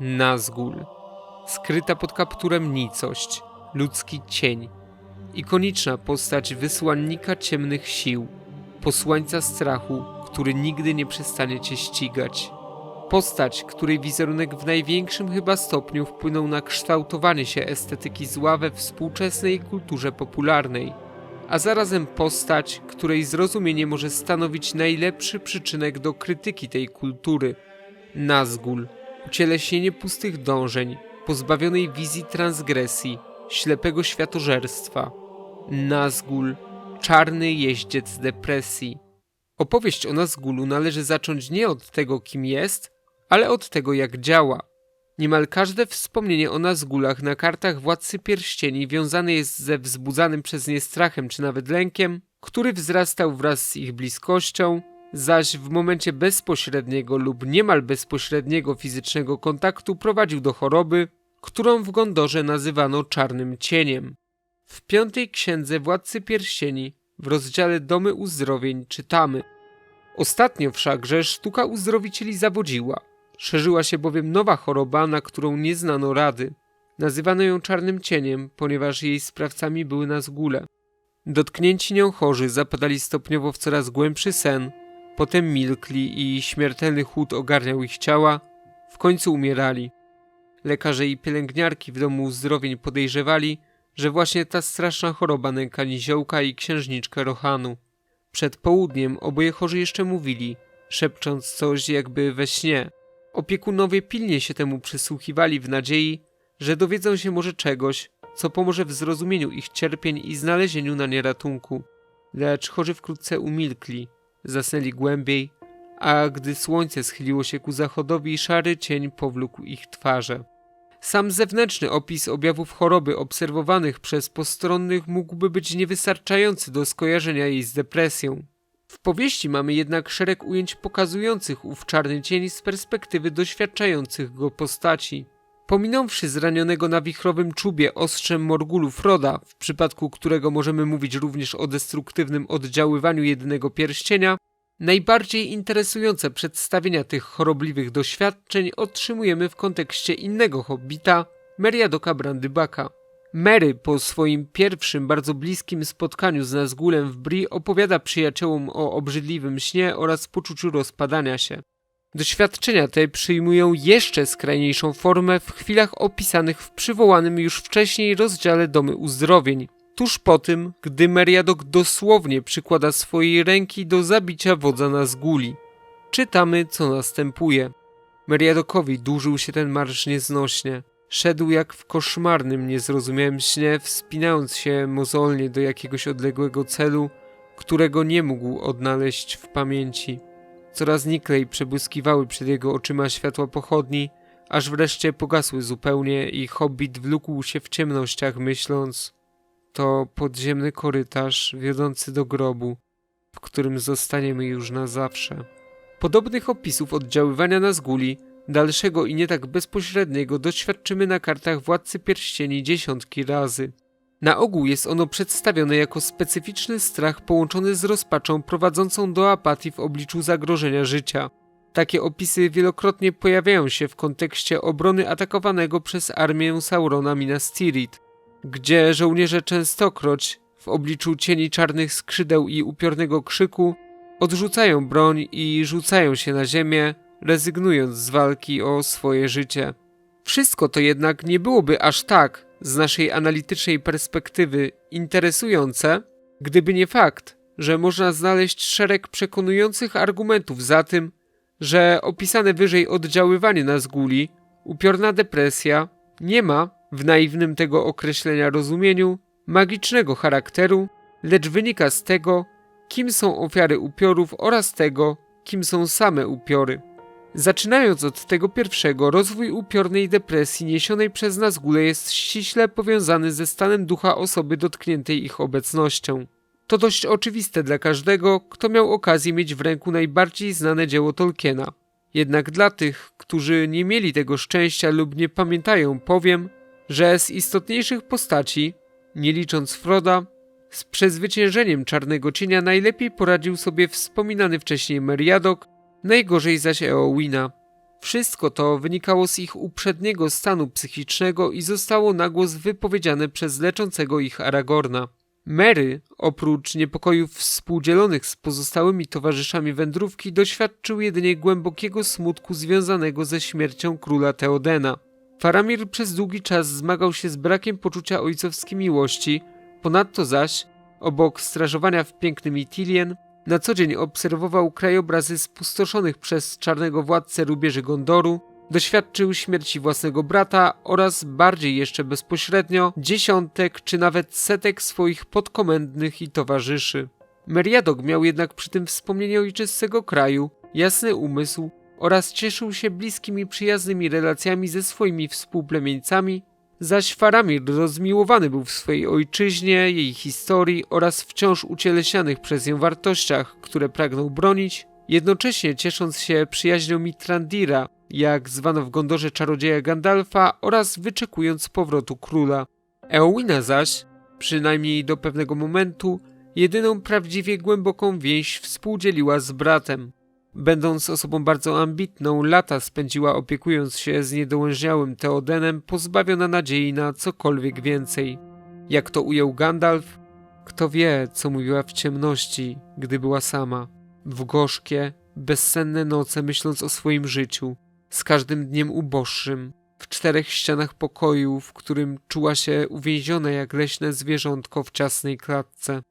Nazgul. Skryta pod kapturem nicość, ludzki cień. Ikoniczna postać wysłannika ciemnych sił, posłańca strachu, który nigdy nie przestanie cię ścigać. Postać, której wizerunek w największym chyba stopniu wpłynął na kształtowanie się estetyki zła we współczesnej kulturze popularnej, a zarazem postać, której zrozumienie może stanowić najlepszy przyczynek do krytyki tej kultury. Nazgul, ucieleśnienie pustych dążeń, pozbawionej wizji transgresji, ślepego światożerstwa. Nazgul, czarny jeździec depresji. Opowieść o Nazgulu należy zacząć nie od tego, kim jest, ale od tego, jak działa. Niemal każde wspomnienie o Nazgulach na kartach Władcy Pierścieni wiązane jest ze wzbudzanym przez nie strachem czy nawet lękiem, który wzrastał wraz z ich bliskością, zaś w momencie bezpośredniego lub niemal bezpośredniego fizycznego kontaktu prowadził do choroby, którą w Gondorze nazywano czarnym cieniem. W piątej księdze Władcy Pierścieni w rozdziale Domy Uzdrowień czytamy Ostatnio wszakże sztuka uzdrowicieli zawodziła. Szerzyła się bowiem nowa choroba, na którą nie znano rady. Nazywano ją czarnym cieniem, ponieważ jej sprawcami były Nazgule. Dotknięci nią chorzy zapadali stopniowo w coraz głębszy sen, potem milkli i śmiertelny chłód ogarniał ich ciała, w końcu umierali. Lekarze i pielęgniarki w domu uzdrowień podejrzewali, że właśnie ta straszna choroba nęka niziołka i księżniczkę Rohanu. Przed południem oboje chorzy jeszcze mówili, szepcząc coś jakby we śnie. Opiekunowie pilnie się temu przysłuchiwali w nadziei, że dowiedzą się może czegoś, co pomoże w zrozumieniu ich cierpień i znalezieniu na nie ratunku. Lecz chorzy wkrótce umilkli, zasnęli głębiej, a gdy słońce schyliło się ku zachodowi, szary cień powlókł ich twarze. Sam zewnętrzny opis objawów choroby obserwowanych przez postronnych mógłby być niewystarczający do skojarzenia jej z depresją. W powieści mamy jednak szereg ujęć pokazujących ów czarny cień z perspektywy doświadczających go postaci. Pominąwszy zranionego na wichrowym czubie ostrzem Morgulu Froda, w przypadku którego możemy mówić również o destruktywnym oddziaływaniu jedynego pierścienia, najbardziej interesujące przedstawienia tych chorobliwych doświadczeń otrzymujemy w kontekście innego hobbita, Meriadoka Brandybaka. Mary po swoim pierwszym, bardzo bliskim spotkaniu z Nazgulem w Bri opowiada przyjaciołom o obrzydliwym śnie oraz poczuciu rozpadania się. Doświadczenia te przyjmują jeszcze skrajniejszą formę w chwilach opisanych w przywołanym już wcześniej rozdziale Domy Uzdrowień, tuż po tym, gdy Meriadoc dosłownie przykłada swojej ręki do zabicia wodza Nazguli. Czytamy, co następuje. Meriadokowi dłużył się ten marsz nieznośnie. Szedł jak w koszmarnym, niezrozumiałym śnie, wspinając się mozolnie do jakiegoś odległego celu, którego nie mógł odnaleźć w pamięci. Coraz niklej przebłyskiwały przed jego oczyma światła pochodni, aż wreszcie pogasły zupełnie i hobbit wlókł się w ciemnościach, myśląc to podziemny korytarz wiodący do grobu, w którym zostaniemy już na zawsze. Podobnych opisów oddziaływania na zguli Dalszego i nie tak bezpośredniego doświadczymy na kartach Władcy Pierścieni dziesiątki razy. Na ogół jest ono przedstawione jako specyficzny strach połączony z rozpaczą prowadzącą do apatii w obliczu zagrożenia życia. Takie opisy wielokrotnie pojawiają się w kontekście obrony atakowanego przez armię Saurona Minas Tirith, gdzie żołnierze częstokroć w obliczu cieni czarnych skrzydeł i upiornego krzyku odrzucają broń i rzucają się na ziemię, rezygnując z walki o swoje życie. Wszystko to jednak nie byłoby aż tak, z naszej analitycznej perspektywy, interesujące, gdyby nie fakt, że można znaleźć szereg przekonujących argumentów za tym, że opisane wyżej oddziaływanie na zguli, upiorna depresja, nie ma, w naiwnym tego określenia rozumieniu, magicznego charakteru, lecz wynika z tego, kim są ofiary upiorów oraz tego, kim są same upiory. Zaczynając od tego pierwszego, rozwój upiornej depresji niesionej przez nas górę jest ściśle powiązany ze stanem ducha osoby dotkniętej ich obecnością. To dość oczywiste dla każdego, kto miał okazję mieć w ręku najbardziej znane dzieło Tolkiena. Jednak dla tych, którzy nie mieli tego szczęścia lub nie pamiętają, powiem, że z istotniejszych postaci, nie licząc Froda, z przezwyciężeniem czarnego cienia najlepiej poradził sobie wspominany wcześniej Meriadoc, najgorzej zaś Eowina. Wszystko to wynikało z ich uprzedniego stanu psychicznego i zostało na głos wypowiedziane przez leczącego ich Aragorna. Mary, oprócz niepokojów współdzielonych z pozostałymi towarzyszami wędrówki, doświadczył jedynie głębokiego smutku związanego ze śmiercią króla Teodena. Faramir przez długi czas zmagał się z brakiem poczucia ojcowskiej miłości, ponadto zaś, obok strażowania w pięknym Itilien, na co dzień obserwował krajobrazy spustoszonych przez czarnego władcę rubieży Gondoru, doświadczył śmierci własnego brata oraz bardziej jeszcze bezpośrednio dziesiątek czy nawet setek swoich podkomendnych i towarzyszy. Meriadok miał jednak przy tym wspomnienie ojczystego kraju, jasny umysł oraz cieszył się bliskimi przyjaznymi relacjami ze swoimi współplemieńcami, zaś Faramir rozmiłowany był w swojej ojczyźnie, jej historii oraz wciąż ucieleśnianych przez nią wartościach, które pragnął bronić, jednocześnie ciesząc się przyjaźnią Mitrandira, jak zwano w Gondorze czarodzieja Gandalfa oraz wyczekując powrotu króla. Eowina zaś, przynajmniej do pewnego momentu, jedyną prawdziwie głęboką więź współdzieliła z bratem. Będąc osobą bardzo ambitną, lata spędziła opiekując się z niedołężniałym Teodenem, pozbawiona nadziei na cokolwiek więcej. Jak to ujął Gandalf? Kto wie, co mówiła w ciemności, gdy była sama. W gorzkie, bezsenne noce myśląc o swoim życiu, z każdym dniem uboższym, w czterech ścianach pokoju, w którym czuła się uwięziona jak leśne zwierzątko w ciasnej klatce.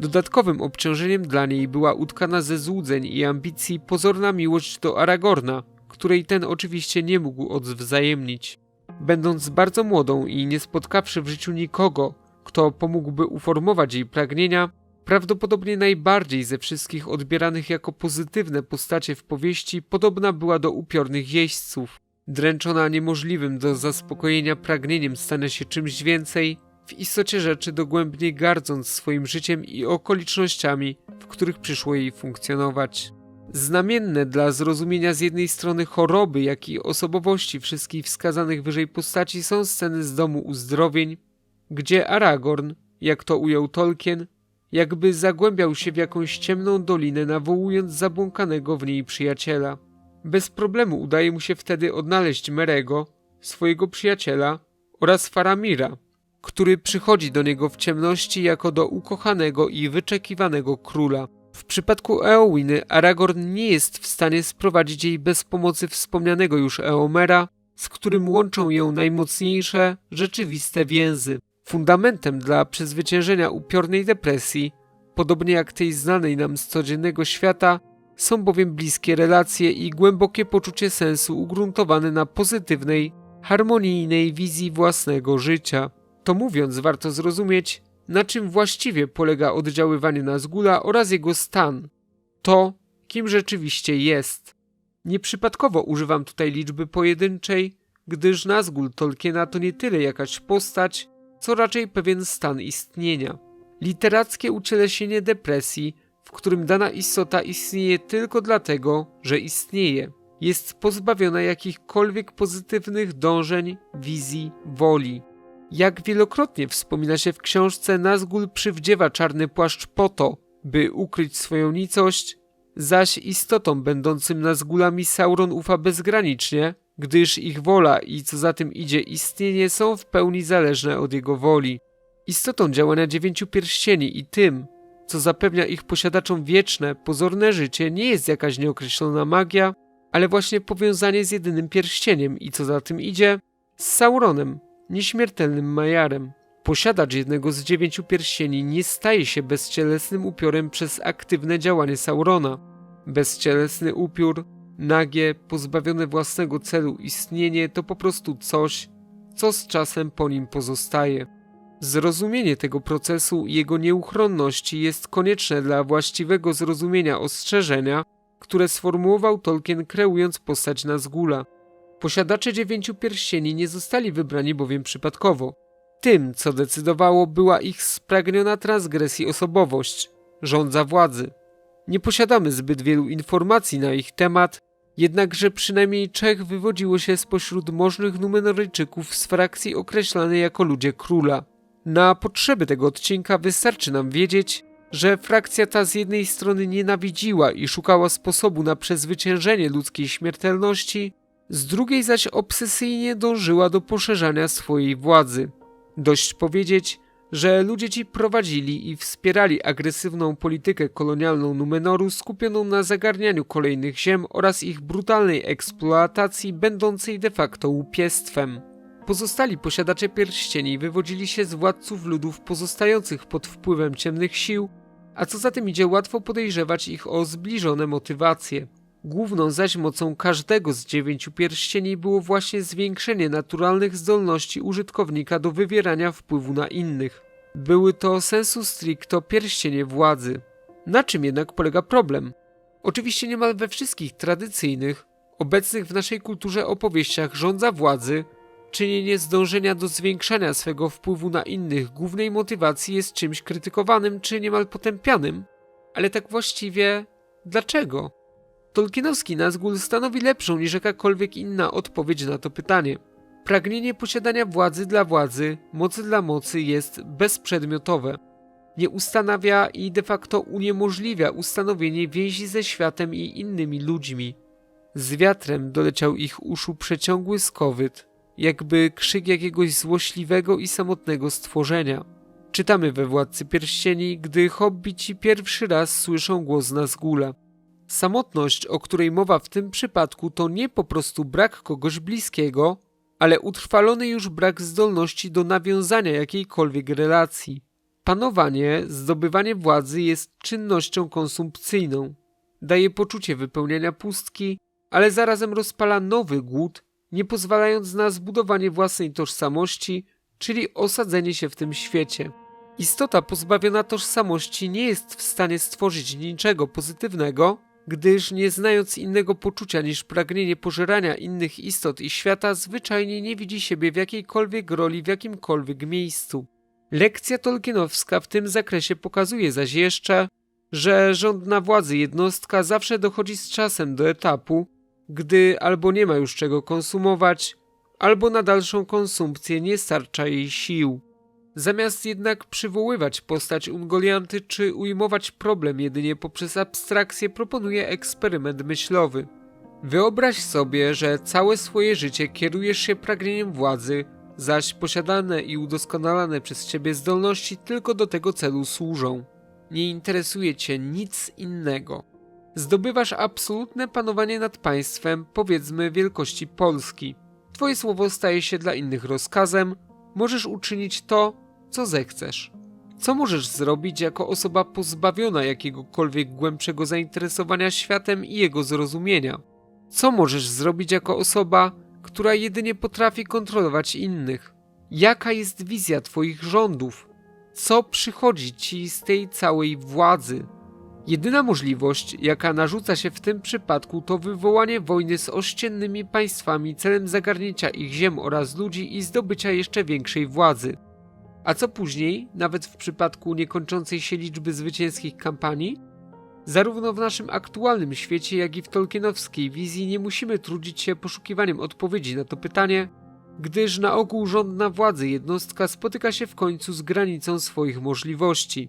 Dodatkowym obciążeniem dla niej była utkana ze złudzeń i ambicji pozorna miłość do Aragorna, której ten oczywiście nie mógł odwzajemnić. Będąc bardzo młodą i nie spotkawszy w życiu nikogo, kto pomógłby uformować jej pragnienia, prawdopodobnie najbardziej ze wszystkich odbieranych jako pozytywne postacie w powieści podobna była do upiornych jeźdźców. Dręczona niemożliwym do zaspokojenia pragnieniem stania się czymś więcej, w istocie rzeczy dogłębnie gardząc swoim życiem i okolicznościami, w których przyszło jej funkcjonować. Znamienne dla zrozumienia z jednej strony choroby, jak i osobowości wszystkich wskazanych wyżej postaci są sceny z domu uzdrowień, gdzie Aragorn, jak to ujął Tolkien, jakby zagłębiał się w jakąś ciemną dolinę, nawołując zabłąkanego w niej przyjaciela. Bez problemu udaje mu się wtedy odnaleźć Merego, swojego przyjaciela oraz Faramira, który przychodzi do niego w ciemności jako do ukochanego i wyczekiwanego króla. W przypadku Eowiny Aragorn nie jest w stanie sprowadzić jej bez pomocy wspomnianego już Eomera, z którym łączą ją najmocniejsze, rzeczywiste więzy. Fundamentem dla przezwyciężenia upiornej depresji, podobnie jak tej znanej nam z codziennego świata, są bowiem bliskie relacje i głębokie poczucie sensu ugruntowane na pozytywnej, harmonijnej wizji własnego życia. To mówiąc, warto zrozumieć, na czym właściwie polega oddziaływanie Nazgula oraz jego stan. To, kim rzeczywiście jest. Nieprzypadkowo używam tutaj liczby pojedynczej, gdyż Nazgul Tolkiena to nie tyle jakaś postać, co raczej pewien stan istnienia. Literackie ucieleśnienie depresji, w którym dana istota istnieje tylko dlatego, że istnieje, jest pozbawiona jakichkolwiek pozytywnych dążeń, wizji, woli. Jak wielokrotnie wspomina się w książce, Nazgul przywdziewa czarny płaszcz po to, by ukryć swoją nicość, zaś istotom będącym Nazgulami Sauron ufa bezgranicznie, gdyż ich wola i co za tym idzie istnienie są w pełni zależne od jego woli. Istotą działania dziewięciu pierścieni i tym, co zapewnia ich posiadaczom wieczne, pozorne życie, nie jest jakaś nieokreślona magia, ale właśnie powiązanie z jedynym pierścieniem i co za tym idzie, z Sauronem, nieśmiertelnym Majarem. Posiadacz jednego z dziewięciu pierścieni nie staje się bezcielesnym upiorem przez aktywne działanie Saurona. Bezcielesny upiór, nagie, pozbawione własnego celu istnienie to po prostu coś, co z czasem po nim pozostaje. Zrozumienie tego procesu i jego nieuchronności jest konieczne dla właściwego zrozumienia ostrzeżenia, które sformułował Tolkien kreując postać Nazgula. Posiadacze dziewięciu pierścieni nie zostali wybrani bowiem przypadkowo. Tym, co decydowało, była ich spragniona transgresji osobowość, rządza władzy. Nie posiadamy zbyt wielu informacji na ich temat, jednakże przynajmniej trzech wywodziło się spośród możnych Numenoryjczyków z frakcji określanej jako ludzie króla. Na potrzeby tego odcinka wystarczy nam wiedzieć, że frakcja ta z jednej strony nienawidziła i szukała sposobu na przezwyciężenie ludzkiej śmiertelności, z drugiej zaś obsesyjnie dążyła do poszerzania swojej władzy. Dość powiedzieć, że ludzie ci prowadzili i wspierali agresywną politykę kolonialną Numenoru skupioną na zagarnianiu kolejnych ziem oraz ich brutalnej eksploatacji będącej de facto łupiestwem. Pozostali posiadacze pierścieni wywodzili się z władców ludów pozostających pod wpływem ciemnych sił, a co za tym idzie łatwo podejrzewać ich o zbliżone motywacje. Główną zaś mocą każdego z dziewięciu pierścieni było właśnie zwiększenie naturalnych zdolności użytkownika do wywierania wpływu na innych. Były to sensu stricto pierścienie władzy. Na czym jednak polega problem? Oczywiście niemal we wszystkich tradycyjnych, obecnych w naszej kulturze opowieściach rządza władzy, czynienie zdążenia do zwiększania swego wpływu na innych głównej motywacji jest czymś krytykowanym czy niemal potępianym. Ale tak właściwie dlaczego? Tolkienowski Nazgul stanowi lepszą niż jakakolwiek inna odpowiedź na to pytanie. Pragnienie posiadania władzy dla władzy, mocy dla mocy jest bezprzedmiotowe. Nie ustanawia i de facto uniemożliwia ustanowienie więzi ze światem i innymi ludźmi. Z wiatrem doleciał ich uszu przeciągły skowyt, jakby krzyk jakiegoś złośliwego i samotnego stworzenia. Czytamy we Władcy Pierścieni, gdy hobbici pierwszy raz słyszą głos Nazgula. Samotność, o której mowa w tym przypadku, to nie po prostu brak kogoś bliskiego, ale utrwalony już brak zdolności do nawiązania jakiejkolwiek relacji. Panowanie, zdobywanie władzy jest czynnością konsumpcyjną. Daje poczucie wypełniania pustki, ale zarazem rozpala nowy głód, nie pozwalając na zbudowanie własnej tożsamości, czyli osadzenie się w tym świecie. Istota pozbawiona tożsamości nie jest w stanie stworzyć niczego pozytywnego, gdyż nie znając innego poczucia niż pragnienie pożerania innych istot i świata, zwyczajnie nie widzi siebie w jakiejkolwiek roli w jakimkolwiek miejscu. Lekcja tolkienowska w tym zakresie pokazuje zaś jeszcze, że rządna władzy jednostka zawsze dochodzi z czasem do etapu, gdy albo nie ma już czego konsumować, albo na dalszą konsumpcję nie starcza jej sił. Zamiast jednak przywoływać postać Ungolianty czy ujmować problem jedynie poprzez abstrakcję, proponuje eksperyment myślowy. Wyobraź sobie, że całe swoje życie kierujesz się pragnieniem władzy, zaś posiadane i udoskonalane przez ciebie zdolności tylko do tego celu służą. Nie interesuje cię nic innego. Zdobywasz absolutne panowanie nad państwem, powiedzmy wielkości Polski. Twoje słowo staje się dla innych rozkazem, możesz uczynić to, co zechcesz. Co możesz zrobić jako osoba pozbawiona jakiegokolwiek głębszego zainteresowania światem i jego zrozumienia? Co możesz zrobić jako osoba, która jedynie potrafi kontrolować innych? Jaka jest wizja Twoich rządów? Co przychodzi Ci z tej całej władzy? Jedyna możliwość, jaka narzuca się w tym przypadku, to wywołanie wojny z ościennymi państwami celem zagarnięcia ich ziem oraz ludzi i zdobycia jeszcze większej władzy. A co później, nawet w przypadku niekończącej się liczby zwycięskich kampanii? Zarówno w naszym aktualnym świecie, jak i w tolkienowskiej wizji nie musimy trudzić się poszukiwaniem odpowiedzi na to pytanie, gdyż na ogół rządna władzy jednostka spotyka się w końcu z granicą swoich możliwości.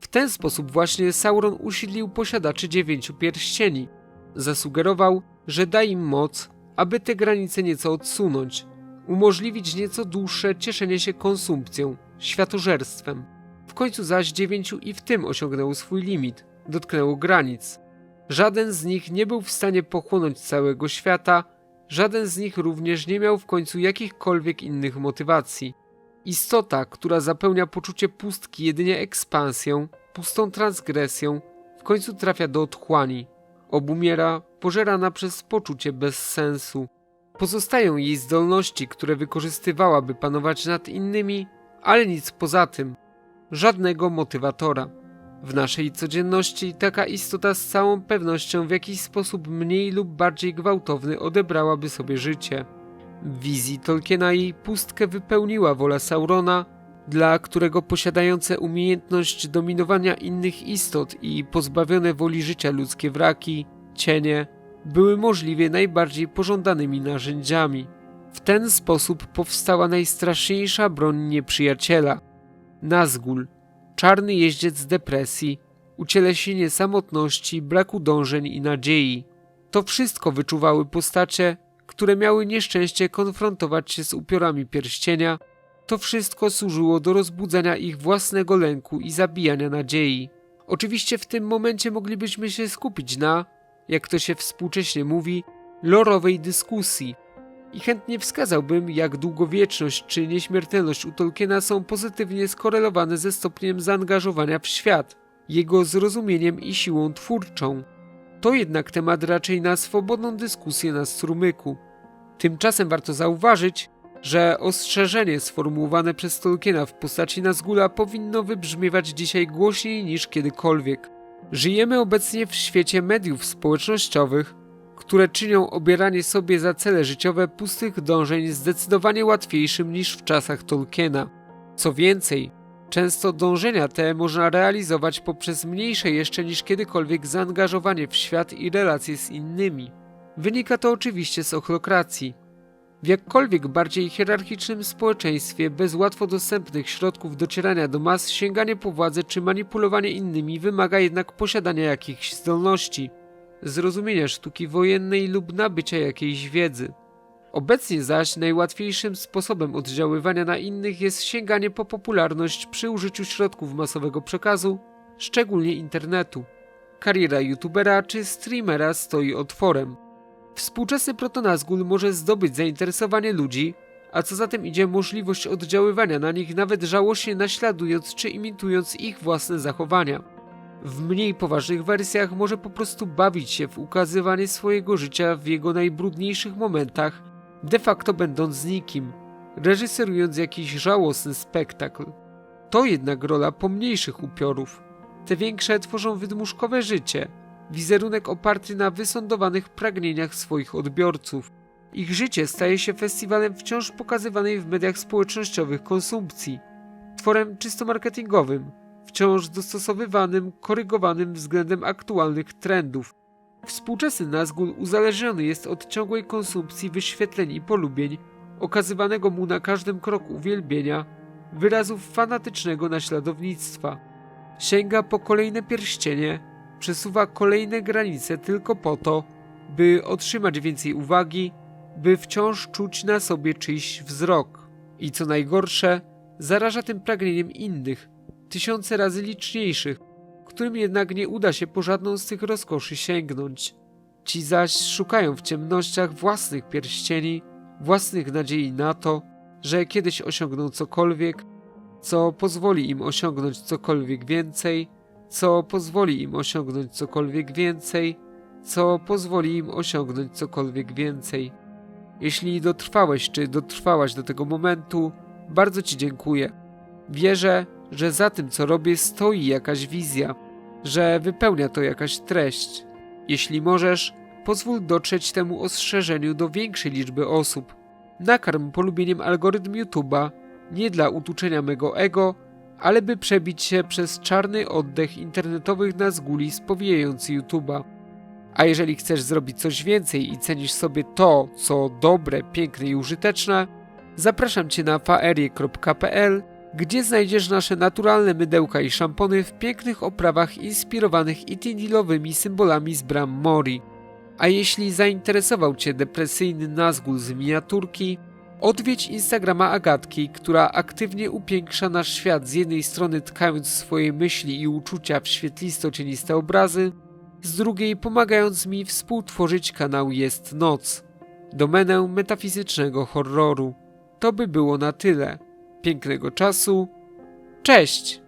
W ten sposób właśnie Sauron usiedlił posiadaczy dziewięciu pierścieni. Zasugerował, że da im moc, aby te granice nieco odsunąć, umożliwić nieco dłuższe cieszenie się konsumpcją, światożerstwem. W końcu zaś dziewięciu i w tym osiągnęło swój limit, dotknęło granic. Żaden z nich nie był w stanie pochłonąć całego świata, żaden z nich również nie miał w końcu jakichkolwiek innych motywacji. Istota, która zapełnia poczucie pustki jedynie ekspansją, pustą transgresją, w końcu trafia do otchłani. Obumiera, pożerana przez poczucie bezsensu. Pozostają jej zdolności, które wykorzystywałaby panować nad innymi, ale nic poza tym. Żadnego motywatora. W naszej codzienności taka istota z całą pewnością w jakiś sposób mniej lub bardziej gwałtowny odebrałaby sobie życie. W wizji Tolkiena jej pustkę wypełniła wola Saurona, dla którego posiadające umiejętność dominowania innych istot i pozbawione woli życia ludzkie wraki, cienie, były możliwie najbardziej pożądanymi narzędziami. W ten sposób powstała najstraszniejsza broń nieprzyjaciela Nazgul, czarny jeździec depresji, ucieleśnienie samotności, braku dążeń i nadziei. To wszystko wyczuwały postacie, które miały nieszczęście konfrontować się z upiorami pierścienia, to wszystko służyło do rozbudzania ich własnego lęku i zabijania nadziei. Oczywiście w tym momencie moglibyśmy się skupić na, jak to się współcześnie mówi, lorowej dyskusji. I chętnie wskazałbym, jak długowieczność czy nieśmiertelność u Tolkiena są pozytywnie skorelowane ze stopniem zaangażowania w świat, jego zrozumieniem i siłą twórczą. To jednak temat raczej na swobodną dyskusję na strumyku. Tymczasem warto zauważyć, że ostrzeżenie sformułowane przez Tolkiena w postaci Nazgula powinno wybrzmiewać dzisiaj głośniej niż kiedykolwiek. Żyjemy obecnie w świecie mediów społecznościowych, które czynią obieranie sobie za cele życiowe pustych dążeń zdecydowanie łatwiejszym niż w czasach Tolkiena. Co więcej, często dążenia te można realizować poprzez mniejsze jeszcze niż kiedykolwiek zaangażowanie w świat i relacje z innymi. Wynika to oczywiście z ochlokracji. W jakkolwiek bardziej hierarchicznym społeczeństwie bez łatwo dostępnych środków docierania do mas sięganie po władzę czy manipulowanie innymi wymaga jednak posiadania jakichś zdolności, zrozumienia sztuki wojennej lub nabycia jakiejś wiedzy. Obecnie zaś najłatwiejszym sposobem oddziaływania na innych jest sięganie po popularność przy użyciu środków masowego przekazu, szczególnie internetu. Kariera youtubera czy streamera stoi otworem. Współczesny protonazgul może zdobyć zainteresowanie ludzi, a co za tym idzie możliwość oddziaływania na nich nawet żałośnie naśladując czy imitując ich własne zachowania. W mniej poważnych wersjach może po prostu bawić się w ukazywanie swojego życia w jego najbrudniejszych momentach, de facto będąc nikim, reżyserując jakiś żałosny spektakl. To jednak rola pomniejszych upiorów. Te większe tworzą wydmuszkowe życie, wizerunek oparty na wysądowanych pragnieniach swoich odbiorców. Ich życie staje się festiwalem wciąż pokazywanej w mediach społecznościowych konsumpcji, tworem czysto marketingowym, wciąż dostosowywanym, korygowanym względem aktualnych trendów. Współczesny Nazgul uzależniony jest od ciągłej konsumpcji wyświetleń i polubień, okazywanego mu na każdym kroku uwielbienia, wyrazów fanatycznego naśladownictwa. Sięga po kolejne pierścienie, przesuwa kolejne granice tylko po to, by otrzymać więcej uwagi, by wciąż czuć na sobie czyjś wzrok. I co najgorsze, zaraża tym pragnieniem innych, tysiące razy liczniejszych, którym jednak nie uda się po żadną z tych rozkoszy sięgnąć. Ci zaś szukają w ciemnościach własnych pierścieni, własnych nadziei na to, że kiedyś osiągną cokolwiek, co pozwoli im osiągnąć cokolwiek więcej, co pozwoli im osiągnąć cokolwiek więcej, co pozwoli im osiągnąć cokolwiek więcej. Jeśli dotrwałeś czy dotrwałaś do tego momentu, bardzo Ci dziękuję. Wierzę, że za tym, co robię, stoi jakaś wizja, że wypełnia to jakaś treść. Jeśli możesz, pozwól dotrzeć temu ostrzeżeniu do większej liczby osób. Nakarm polubieniem algorytm YouTube'a, nie dla utuczenia mego ego, ale by przebić się przez czarny oddech internetowych nazguli spowijający YouTube'a. A jeżeli chcesz zrobić coś więcej i cenisz sobie to, co dobre, piękne i użyteczne, zapraszam Cię na faerie.pl, gdzie znajdziesz nasze naturalne mydełka i szampony w pięknych oprawach inspirowanych itindilowymi symbolami z bram Mori. A jeśli zainteresował Cię depresyjny nazgul z miniaturki, Odwiedź Instagrama Agatki, która aktywnie upiększa nasz świat z jednej strony tkając swoje myśli i uczucia w świetlisto-cieniste obrazy, z drugiej pomagając mi współtworzyć kanał Jest Noc, domenę metafizycznego horroru. To by było na tyle. Pięknego czasu. Cześć!